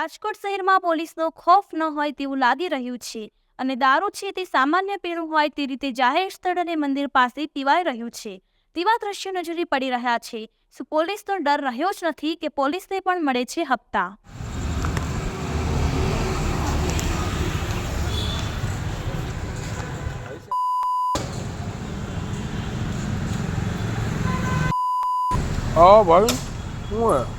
રાજકોટ શહેરમાં પોલીસનો ખોફ ન હોય તેવું લાગી રહ્યું છે અને દારૂ છે તે સામાન્ય પીણું હોય તે રીતે જાહેર સ્થળ અને મંદિર પાસે પીવાઈ રહ્યું છે. તેવા દ્રશ્યો નજરે પડી રહ્યા છે. શું પોલીસનો ડર રહ્યો જ નથી કે પોલીસને પણ મળે છે હપ્તા? હા ભાઈ, શું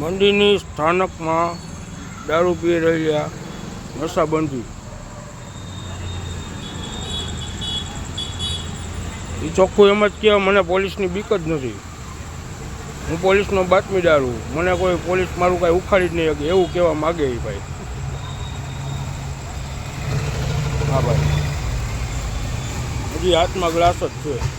હે મંદિરની સ્થાનકમાં દારૂ પી રહ્યા નશાબંધી. એ ચોખ્ખું એમ જ કહેવાય મને પોલીસની બીક જ નથી. હું પોલીસનો બાતમીદાર છું મને કોઈ પોલીસ મારું કાંઈ ઉખાડી જ નહીં શકે એવું કહેવા માગે એ ભાઈ. હા ભાઈ. હજી હાથમાં ગ્લાસ જ છે.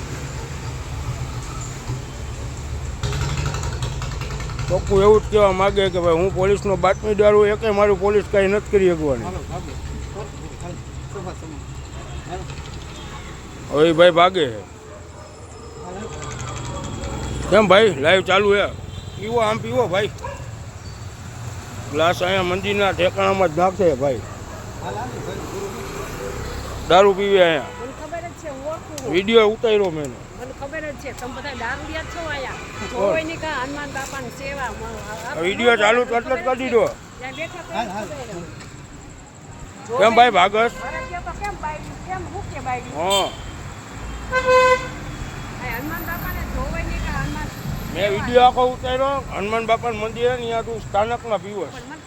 ચોખ્ખું એવું જ કહેવા માગે કે ભાઈ હું પોલીસનો બાતમીદાર હું એકે મારું પોલીસ કાંઈ નથી કરી શકવાની. હવે ભાઈ ભાગે કેમ ભાઈ લાઈવ ચાલુ હે પીવો આમ પીવો ભાઈ. ગ્લાસ અહીંયા મંદિરના ઠેકાણામાં જ નાખે ભાઈ. દારૂ પીવે અહીંયા. મને ખબર જ છે હું ઓળખું. વીડિયો ઉતાર્યો મેં છે તમે બધા દારૂડિયા છો આયા જોવાય નહીં કા હનુમાન બાપાની સેવા વીડિયો ચાલુ તો એટલે કરી દીધો. કેમ ભાઈ ભાગસ મેં વીડિયો આખો ઉતાર્યો હનુમાન બાપા મંદિર ને ત્યાં તું સ્થાનકમાં મને